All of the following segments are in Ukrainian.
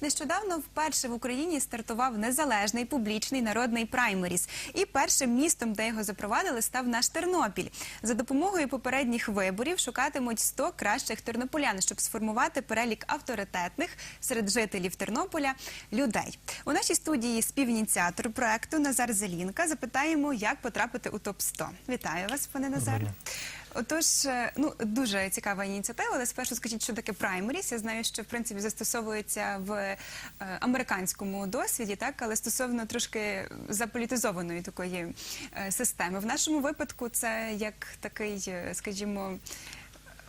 Нещодавно вперше в Україні стартував незалежний публічний народний праймеріс. І першим містом, де його запровадили, став наш Тернопіль. За допомогою попередніх виборів шукатимуть 100 кращих тернополян, щоб сформувати перелік авторитетних серед жителів Тернополя людей. У нашій студії співініціатор проекту Назар Зелінка. Запитаємо, як потрапити у топ 100 Вітаю вас, пане Назар. Отож, е, ну дуже цікава ініціатива, але спершу скажіть, що таке праймеріс. Я знаю, що в принципі застосовується в е, американському досвіді, так але стосовно трошки заполітизованої такої е, системи. В нашому випадку це як такий, скажімо.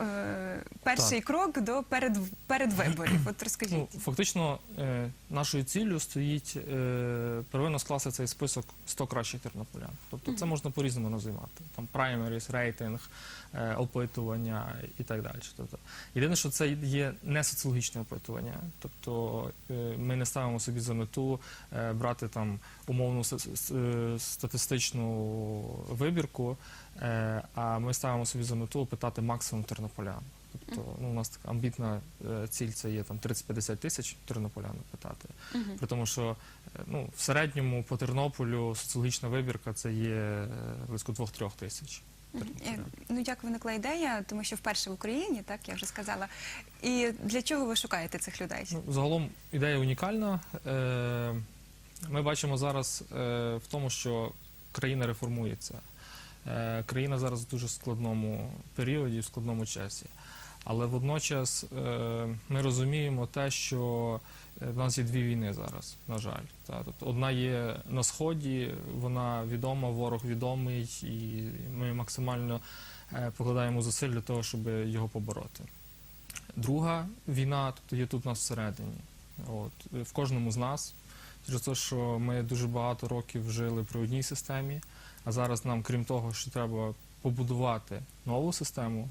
Е, Перший Так. крок до перед, передвиборів. От розкажіть. Ну, фактично, е, нашою ціллю стоїть е, первинно скласти цей список 100 кращих тернополян. Тобто це можна по-різному називати. Там праймеріс, рейтинг, е, опитування і так далі. Тобто, єдине, що це є не соціологічне опитування. Тобто е, ми не ставимо собі за мету е, брати там умовну статистичну вибірку, е, а ми ставимо собі за мету опитати максимум тернополян. Тобто, ну, у нас така амбітна е, ціль це є там 30-50 тисяч тернополян питати. Мгм. При тому, що е, ну, в середньому по Тернополю соціологічна вибірка це є близько 2-3 тисяч. Ну як виникла ідея, тому що вперше в Україні, так я вже сказала. І для чого ви шукаєте цих людей? Ну, загалом ідея унікальна. Е, Ми бачимо зараз е, в тому, що країна реформується. Е, Країна зараз в дуже складному періоді, в складному часі. Але водночас е, ми розуміємо те, що в нас є дві війни зараз, на жаль. Тобто одна є на сході, вона відома, ворог відомий, і ми максимально покладаємо зусиль для того, щоб його побороти. Друга війна, тобто є тут у нас всередині. От, в кожному з нас. Через те, що ми дуже багато років жили при одній системі, а зараз нам, крім того, що треба побудувати нову систему,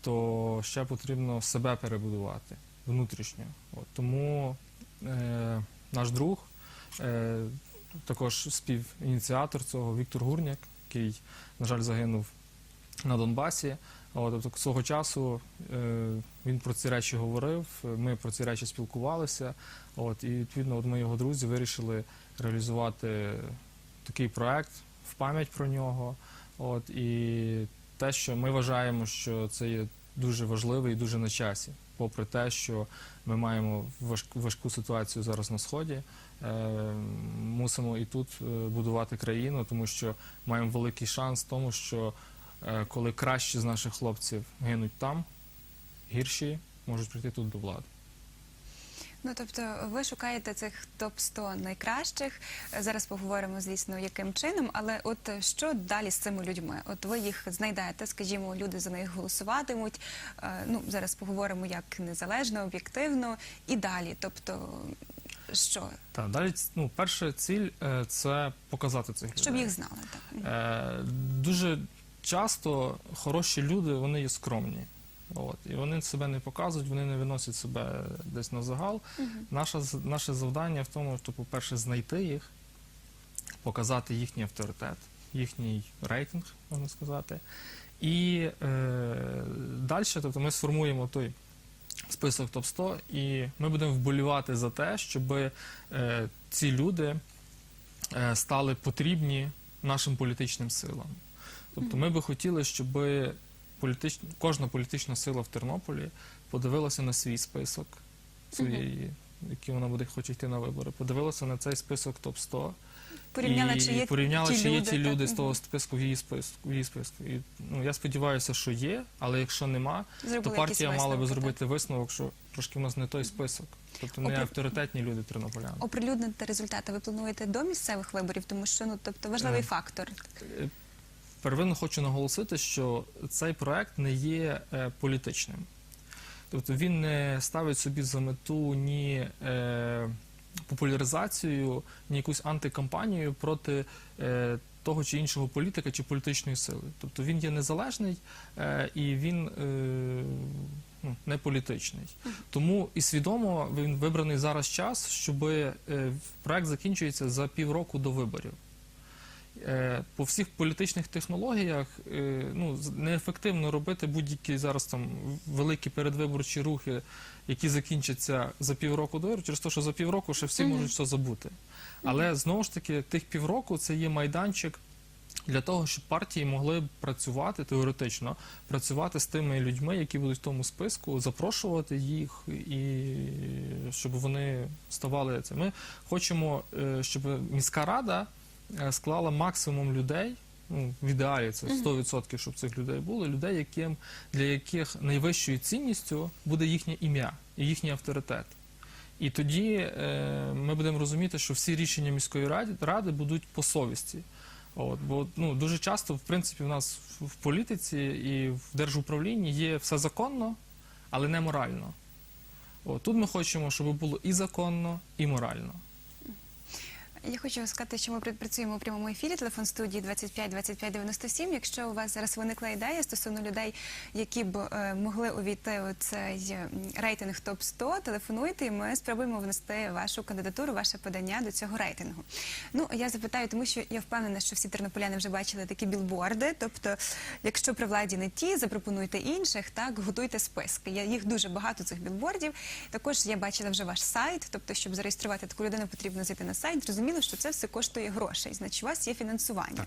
то ще потрібно себе перебудувати внутрішньо. От, тому е, наш друг, е, також співініціатор цього Віктор Гурняк, який, на жаль, загинув на Донбасі. От, тобто, свого часу е, він про ці речі говорив, ми про ці речі спілкувалися. От, і відповідно, от ми його друзі вирішили реалізувати такий проект в пам'ять про нього. От, і те, що ми вважаємо, що це є дуже важливо і дуже на часі, попри те, що ми маємо важку, важку ситуацію зараз на сході. Е, мусимо і тут е, будувати країну, тому що маємо великий шанс в тому, що коли кращі з наших хлопців гинуть там, гірші можуть прийти тут до влади. Ну тобто, ви шукаєте цих топ 100 найкращих. Е, Зараз поговоримо, звісно, яким чином. Але от е, що далі з цими людьми? От ви їх знайдете, скажімо, люди за них голосуватимуть. Е, Ну зараз поговоримо як незалежно, об'єктивно і далі. Тобто, що Так, далі ну, перша ціль е, це показати цих щоб їх знали, так Е, дуже часто хороші люди вони є скромні. От, і вони себе не показують, вони не виносять себе десь на загал. Наше, з- наше завдання в тому, що, по-перше, знайти їх, показати їхній авторитет, їхній рейтинг, можна сказати. І е, далі, тобто ми сформуємо той список топ-100, і ми будемо вболівати за те, щоб е, ці люди е, стали потрібні нашим політичним силам. Тобто ми би хотіли, щоб політич... кожна політична сила в Тернополі подивилася на свій список своєї, який вона буде хоче йти на вибори, подивилася на цей список топ-100 порівняли, і, чи є порівняла, ті чи є люди, ті так? люди з того списку в її списку. В її списку. І, ну, я сподіваюся, що є, але якщо нема, Зробили то партія мала би висновки, так? зробити висновок, що трошки в нас не той список. Тобто не Опри- авторитетні люди тернополяни. Оприлюднити результати ви плануєте до місцевих виборів, тому що ну тобто важливий Е, фактор. Первинно хочу наголосити, що цей проект не є е, політичним. Тобто він не ставить собі за мету ні е, популяризацію, ні якусь антикампанію проти е, того чи іншого політика чи політичної сили. Тобто він є незалежний і він ну, не політичний. Тому і свідомо він вибраний зараз час, щоб проект закінчується за півроку до виборів. Е, По всіх політичних технологіях е, ну, неефективно робити будь-які зараз там великі передвиборчі рухи, які закінчаться за півроку до виборів, через те, що за півроку ще всі можуть все забути. Але знову ж таки, тих півроку це є майданчик для того, щоб партії могли працювати теоретично, працювати з тими людьми, які будуть в тому списку, запрошувати їх і щоб вони ставали це. Ми хочемо, е, щоб міська рада склала максимум людей. Ну, в ідеалі це 100%, щоб цих людей було, людей, яким, для яких найвищою цінністю буде їхнє ім'я і їхній авторитет. І тоді е, ми будемо розуміти, що всі рішення міської ради, ради будуть по совісті. От, бо ну, дуже часто, в принципі, в нас в, в політиці і в держуправлінні є все законно, але не морально. От, тут ми хочемо, щоб було і законно, і морально. Я хочу сказати, що ми пр- працюємо у прямому ефірі. Телефон студії 25 25 97. Якщо у вас зараз виникла ідея стосовно людей, які б е, могли увійти у цей рейтинг топ 100 телефонуйте, і ми спробуємо внести вашу кандидатуру, ваше подання до цього рейтингу. Ну я запитаю, тому що я впевнена, що всі тернополяни вже бачили такі білборди. Тобто, якщо при владі не ті, запропонуйте інших, так готуйте списки. Я їх дуже багато цих білбордів. Також я бачила вже ваш сайт. Тобто, щоб зареєструвати таку людину, потрібно зайти на сайт. Зрозуміло, що це все коштує грошей. Значить, у вас є фінансування.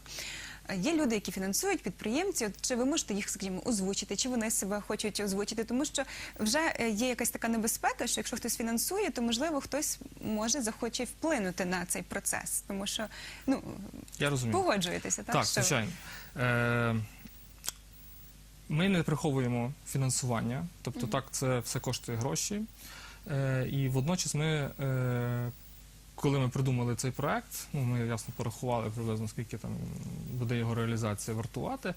Е, Є люди, які фінансують підприємці. Чи ви можете їх, скажімо, озвучити, чи вони себе хочуть озвучити? Тому що вже е, є якась така небезпека, що якщо хтось фінансує, то можливо хтось може захоче вплинути на цей процес, тому що ну Я розумію. погоджуєтеся, так Так, що звичайно. Е, ми не приховуємо фінансування, тобто так, це все коштує гроші. Е, і водночас ми, е, коли ми придумали цей проект, ну, ми ясно порахували приблизно, скільки там буде його реалізація вартувати.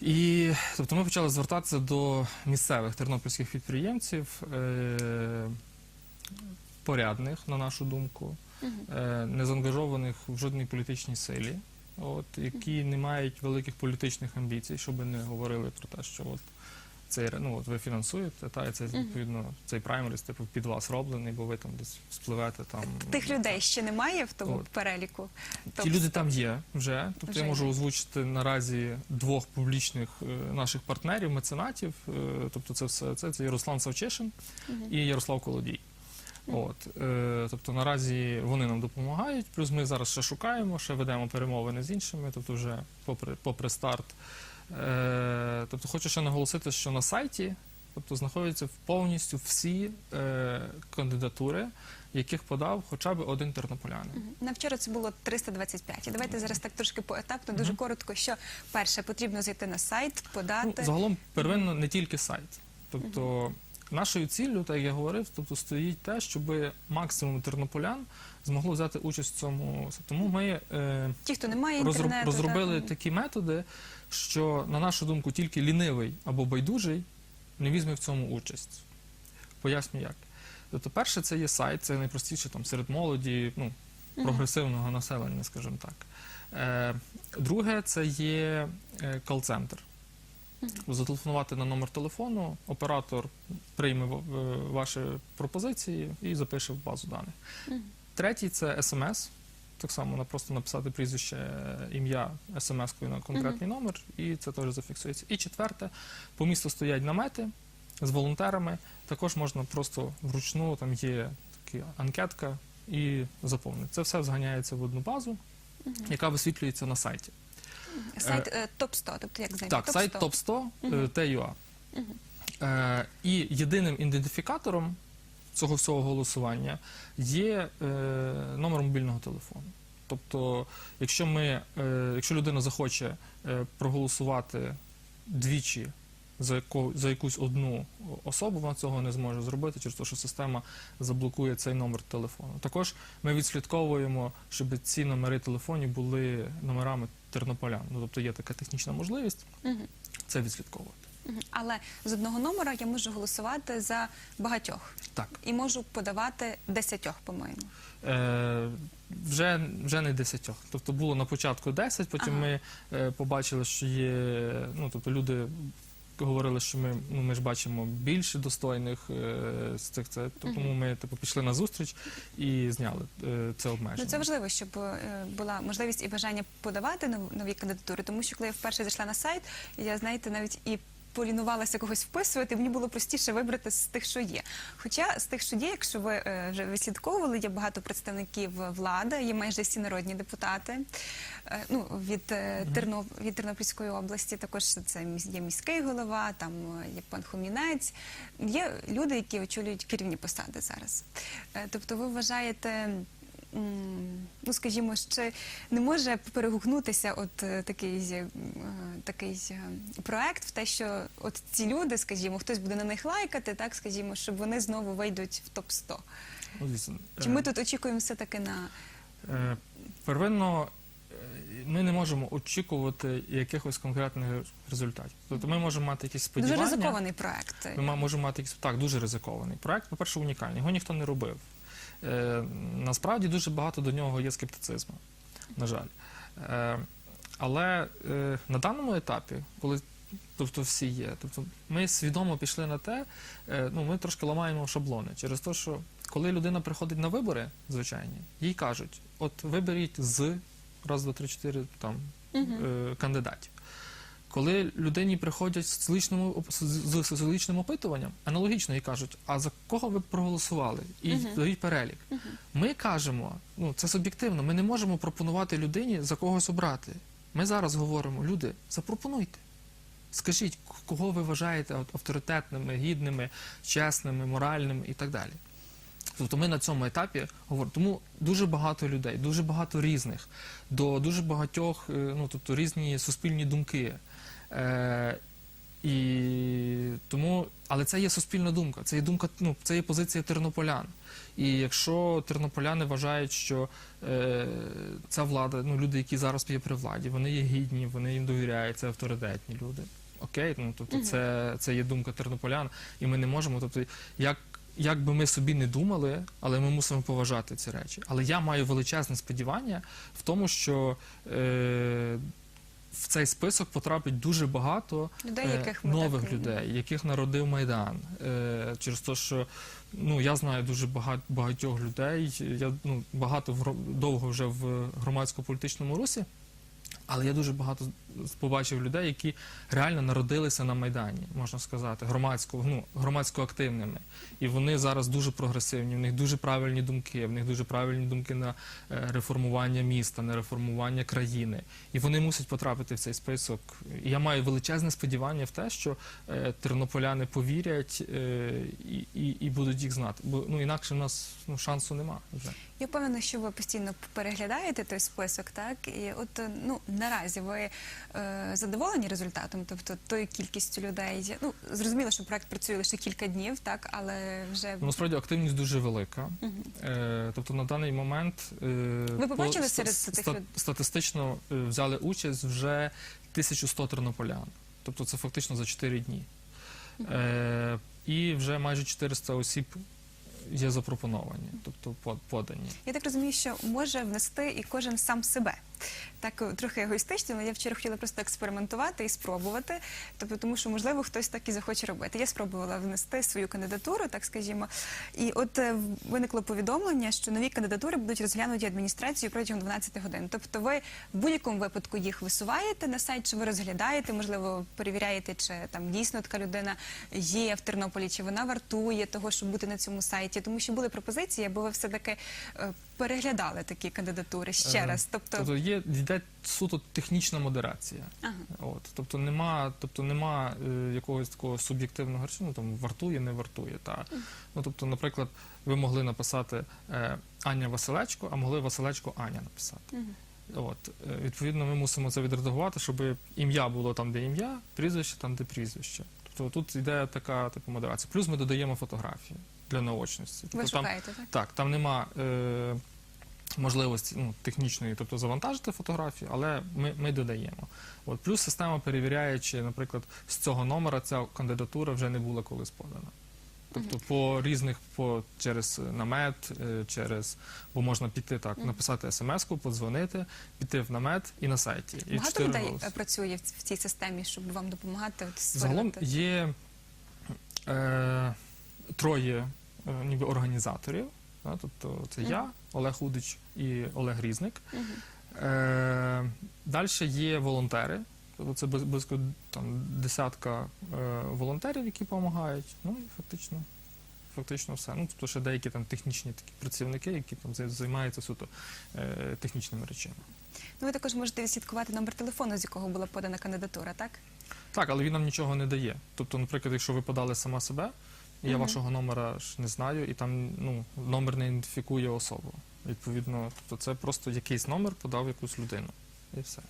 І тобто ми почали звертатися до місцевих тернопільських підприємців, е, порядних, на нашу думку, е, не заангажованих в жодній політичній силі, от, які не мають великих політичних амбіцій, щоб не говорили про те, що от цей, ну, от ви фінансуєте, та, і це, відповідно, цей праймеріс типу, під вас роблений, бо ви там десь спливете там. тих людей ще немає в тому От. переліку. Ті Тобто, люди там є вже. Тобто Вже я можу є. озвучити наразі двох публічних е, наших партнерів, меценатів. Е, тобто, це все це, це Ярослав Савчишин і Ярослав Колодій. От, е, тобто наразі вони нам допомагають. Плюс ми зараз ще шукаємо, ще ведемо перемовини з іншими, тобто вже попри, попри старт. Е, тобто хочу ще наголосити, що на сайті тобто, знаходяться повністю всі е, кандидатури, яких подав хоча б один тернополянин. На вчора це було 325. І давайте зараз так трошки поетапно, дуже коротко. Що перше потрібно зайти на сайт, подати. Ну, загалом первинно не тільки сайт. Тобто нашою ціллю, так як я говорив, тобто стоїть те, щоб максимум тернополян змогло взяти участь в цьому. Тому ми е, Ті, хто не має розроб- інтернету, розробили так? такі методи, що, на нашу думку, тільки лінивий або байдужий не візьме в цьому участь. Поясню як. Тобто, перше, це є сайт, це найпростіше там серед молоді, ну, прогресивного населення, скажімо так. Е, друге, це є е, кол-центр. Зателефонувати на номер телефону, оператор прийме е, ваші пропозиції і запише в базу даних. Третій це смс. Так само просто написати прізвище, е, ім'я смс-кою на конкретний номер, і це теж зафіксується. І четверте, по місту стоять намети з волонтерами. Також можна просто вручну, там є така анкетка і заповнити. Це все зганяється в одну базу, яка висвітлюється на сайті. Сайт е, топ 100 тобто як зайти? Так, сайт топ 100 TUA. Е, І єдиним ідентифікатором цього всього голосування є е, номер мобільного телефону. Тобто, якщо ми, е, якщо людина захоче е, проголосувати двічі за, яко, за якусь одну особу, вона цього не зможе зробити через те, що система заблокує цей номер телефону. Також ми відслідковуємо, щоб ці номери телефонів були номерами тернополян. Ну, тобто є така технічна можливість це відслідковувати. Але з одного номера я можу голосувати за багатьох Так. і можу подавати десятьох, по-моєму. Е, вже, вже не десятьох. Тобто було на початку 10, потім Ага. ми е, побачили, що є, ну, тобто люди говорили, що ми, ну, ми ж бачимо більше достойних е, з цих це, тому ми типу, пішли на зустріч і зняли е, це обмеження. Ну, це важливо, щоб е, була можливість і бажання подавати нов- нові кандидатури, тому що коли я вперше зайшла на сайт, я знаєте, навіть і полінувалася когось вписувати, мені було простіше вибрати з тих, що є. Хоча з тих, що є, якщо ви е, вже вислідковували, є багато представників влади, є майже всі народні депутати. Е, Ну, від, е, Терно, від Тернопільської області також це є міський голова, там є пан Хомінець. Є люди, які очолюють керівні посади зараз. Тобто, ви вважаєте. Ну, скажімо, ще не може перегукнутися от е, такий, е, такий е, проект в те, що от ці люди, скажімо, хтось буде на них лайкати, так скажімо, щоб вони знову вийдуть в топ 100 Ну, звісно, Чи ми тут очікуємо все таки на Первинно, ми не можемо очікувати якихось конкретних результатів. Тобто ми можемо мати якісь дуже сподівання. ризикований проект? Ми можемо мати якийсь так, дуже ризикований проект. По-перше, унікальний. Його ніхто не робив. Е, насправді дуже багато до нього є скептицизму, на жаль. Е, але е, на даному етапі, коли тобто всі є, тобто ми свідомо пішли на те, ну ми трошки ламаємо шаблони через те, що коли людина приходить на вибори, звичайні, їй кажуть: от виберіть з раз, два, три, чотири там е, кандидатів. Коли людині приходять з соціологічним, з, соціологічним опитуванням, аналогічно їй кажуть, а за кого ви проголосували? І Мгм. дають перелік. Ми кажемо, ну це суб'єктивно, ми не можемо пропонувати людині за когось обрати. Ми зараз говоримо, люди, запропонуйте. Скажіть, к- кого ви вважаєте ав- авторитетними, гідними, чесними, моральними і так далі. Тобто ми на цьому етапі говоримо. Тому дуже багато людей, дуже багато різних, до дуже багатьох, е, ну тобто різні суспільні думки. Е, і тому, але це є суспільна думка, це є думка, ну це є позиція тернополян. І якщо тернополяни вважають, що е, ця влада, ну люди, які зараз є при владі, вони є гідні, вони їм довіряють, це авторитетні люди. Окей, ну тобто це, це є думка тернополян, і ми не можемо. Тобто, як, як би ми собі не думали, але ми мусимо поважати ці речі. Але я маю величезне сподівання в тому, що е, в цей список потрапить дуже багато Людей, е, яких ми нових так, людей, яких народив Майдан. Е, через те, що ну я знаю дуже багато багатьох людей. Я ну багато в гро- довго вже в громадсько-політичному русі. Але я дуже багато побачив людей, які реально народилися на Майдані, можна сказати, громадсько, ну, громадсько активними. І вони зараз дуже прогресивні, в них дуже правильні думки, в них дуже правильні думки на е, реформування міста, на реформування країни. І вони мусять потрапити в цей список. І я маю величезне сподівання в те, що е, тернополяни повірять е, і, і, і будуть їх знати. Бо ну, інакше в нас ну, шансу нема вже. Я впевнена, що ви постійно переглядаєте той список, так і от ну наразі ви задоволені результатом, тобто тою кількістю людей. Ну зрозуміло, що проект працює лише кілька днів, так але вже Ну, Насправді активність дуже велика. Е, тобто на даний момент е, Ви побачили по- серед ста- тих ста- статистично е, взяли участь вже 1100 тернополян. Тобто це фактично за 4 дні. Е, і вже майже 400 осіб є запропоновані, тобто по- подані. Я так розумію, що може внести і кожен сам себе. Так е, трохи егоїстично, але я вчора хотіла просто експериментувати і спробувати. Тобто, тому що можливо хтось так і захоче робити. Я спробувала внести свою кандидатуру, так скажімо. І от е, виникло повідомлення, що нові кандидатури будуть розглянуті адміністрацією протягом 12 годин. Тобто, ви в будь-якому випадку їх висуваєте на сайт, чи ви розглядаєте, можливо, перевіряєте, чи там дійсно така людина є в Тернополі, чи вона вартує того, щоб бути на цьому сайті. Тому що були пропозиції, аби ви все таки переглядали такі кандидатури ще Е, раз. Тобто, Тобто є йде суто технічна модерація. ага. От, тобто нема, тобто нема е, якогось такого суб'єктивного речі, ну там вартує, не вартує. Та. Ну, тобто, наприклад, ви могли написати е, Аня Василечко, а могли Василечко Аня написати. Мгм. От, е, відповідно, ми мусимо це відредагувати, щоб ім'я було там, де ім'я, прізвище там, де прізвище. Тобто тут йде така типу модерація. Плюс ми додаємо фотографії для наочності. ви Тобто, там, шукаєте, так? так, там нема е, можливості ну, технічної, тобто завантажити фотографію, але ми, ми додаємо. От, плюс система перевіряє, чи, наприклад, з цього номера ця кандидатура вже не була колись подана. Тобто по різних, по через намет, е, через бо можна піти так, написати смс-ку, подзвонити, піти в намет і на сайті. І Багато людей голоси. е, працює в цій системі, щоб вам допомагати от Загалом є е, троє е, ніби організаторів. Да, тобто це я, Олег Удич і Олег Різник. Е, Далі є волонтери. Тобто це близь- близько там, десятка е, волонтерів, які допомагають. Ну і фактично, фактично все. Ну, тобто ще деякі там технічні такі працівники, які там зай- займаються суто е, технічними речами. Ну, ви також можете відслідкувати номер телефону, з якого була подана кандидатура, так? Так, але він нам нічого не дає. Тобто, наприклад, якщо ви подали сама себе, я вашого номера ж не знаю, і там ну, номер не ідентифікує особу. Відповідно, тобто це просто якийсь номер подав якусь людину. І все.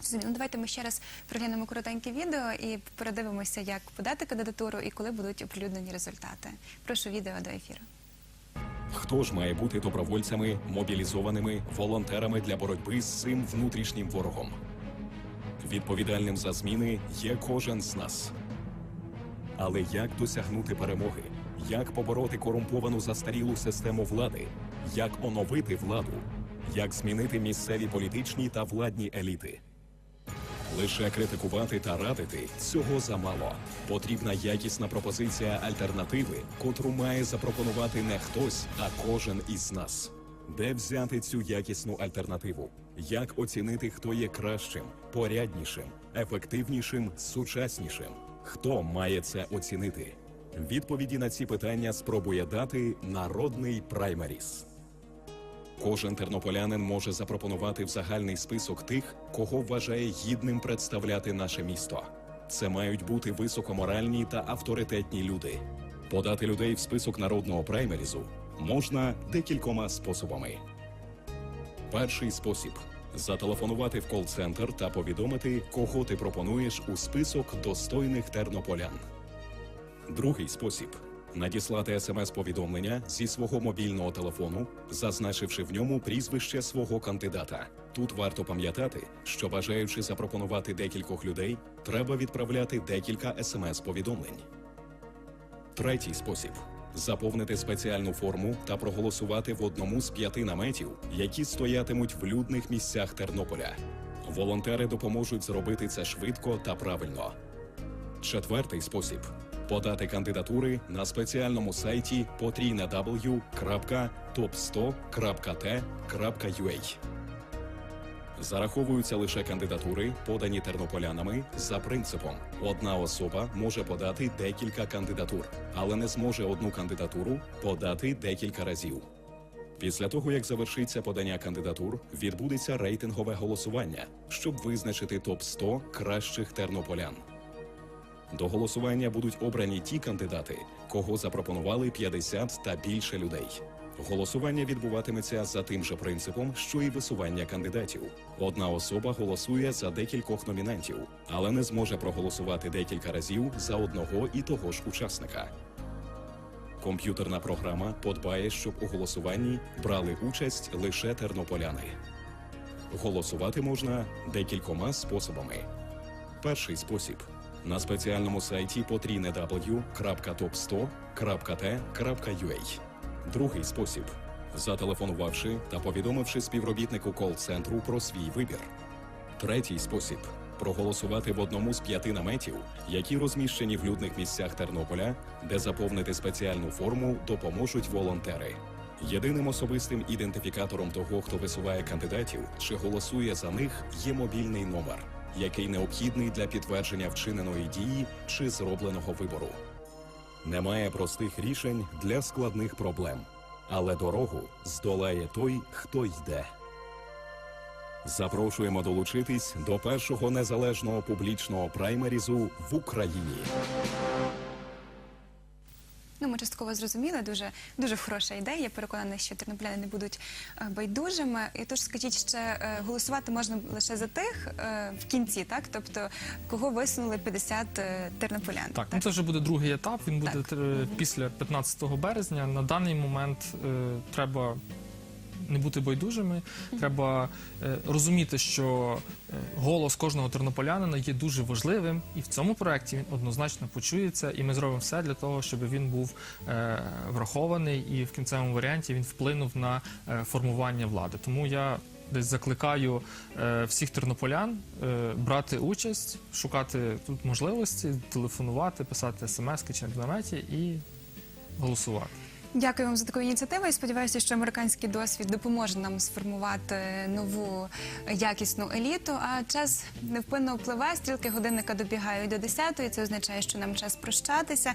Зрозуміло. Ну, давайте ми ще раз приглянемо коротеньке відео і передивимося, як подати кандидатуру і коли будуть оприлюднені результати. Прошу відео до ефіру. Хто ж має бути добровольцями, мобілізованими, волонтерами для боротьби з цим внутрішнім ворогом? Відповідальним за зміни є кожен з нас. Але як досягнути перемоги? Як побороти корумповану застарілу систему влади? Як оновити владу? Як змінити місцеві політичні та владні еліти? Лише критикувати та радити цього замало. Потрібна якісна пропозиція альтернативи, котру має запропонувати не хтось, а кожен із нас. Де взяти цю якісну альтернативу? Як оцінити, хто є кращим, поряднішим, ефективнішим, сучаснішим? Хто має це оцінити? Відповіді на ці питання спробує дати народний праймеріс. Кожен тернополянин може запропонувати в загальний список тих, кого вважає гідним представляти наше місто. Це мають бути високоморальні та авторитетні люди. Подати людей в список народного праймерізу можна декількома способами. Перший спосіб зателефонувати в кол-центр та повідомити, кого ти пропонуєш у список достойних тернополян. Другий спосіб надіслати смс-повідомлення зі свого мобільного телефону, зазначивши в ньому прізвище свого кандидата. Тут варто пам'ятати, що бажаючи запропонувати декількох людей, треба відправляти декілька смс-повідомлень. Третій спосіб заповнити спеціальну форму та проголосувати в одному з п'яти наметів, які стоятимуть в людних місцях Тернополя. Волонтери допоможуть зробити це швидко та правильно. Четвертий спосіб подати кандидатури на спеціальному сайті potrійне.top100.t.ua. Зараховуються лише кандидатури, подані тернополянами за принципом: одна особа може подати декілька кандидатур, але не зможе одну кандидатуру подати декілька разів. Після того, як завершиться подання кандидатур, відбудеться рейтингове голосування, щоб визначити топ 100 кращих тернополян. До голосування будуть обрані ті кандидати, кого запропонували 50 та більше людей. Голосування відбуватиметься за тим же принципом, що і висування кандидатів. Одна особа голосує за декількох номінантів, але не зможе проголосувати декілька разів за одного і того ж учасника. Комп'ютерна програма подбає, щоб у голосуванні брали участь лише тернополяни. Голосувати можна декількома способами. Перший спосіб на спеціальному сайті potrійне.top100.t.ua. Другий спосіб зателефонувавши та повідомивши співробітнику кол-центру про свій вибір. Третій спосіб проголосувати в одному з п'яти наметів, які розміщені в людних місцях Тернополя, де заповнити спеціальну форму допоможуть волонтери. Єдиним особистим ідентифікатором того, хто висуває кандидатів чи голосує за них, є мобільний номер, який необхідний для підтвердження вчиненої дії чи зробленого вибору. Немає простих рішень для складних проблем, але дорогу здолає той, хто йде. Запрошуємо долучитись до першого незалежного публічного праймерізу в Україні. Ну, ми частково зрозуміли, дуже дуже хороша ідея. Я переконана, що тернополяни не будуть е, байдужими. І тож скажіть ще е, голосувати можна лише за тих е, в кінці, так тобто кого висунули 50 е, тернополян. Так, ну це вже буде другий етап. Він буде Так. після 15 березня. На даний момент е, треба не бути байдужими. Треба е, розуміти, що е, голос кожного тернополянина є дуже важливим, і в цьому проєкті він однозначно почується. І ми зробимо все для того, щоб він був е, врахований і в кінцевому варіанті він вплинув на формування влади. Тому я десь закликаю е, всіх тернополян е, брати участь, шукати тут можливості, телефонувати, писати смски чи на і голосувати. Дякую вам за таку ініціативу і сподіваюся, що американський досвід допоможе нам сформувати нову якісну еліту. А час невпинно впливає, стрілки годинника добігають до 10-ї. Це означає, що нам час прощатися.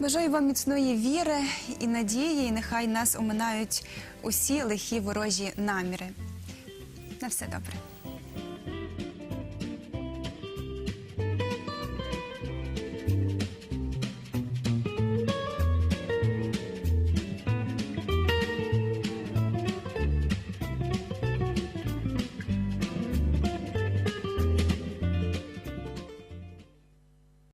Бажаю вам міцної віри і надії, і нехай нас оминають усі лихі ворожі наміри. На все добре.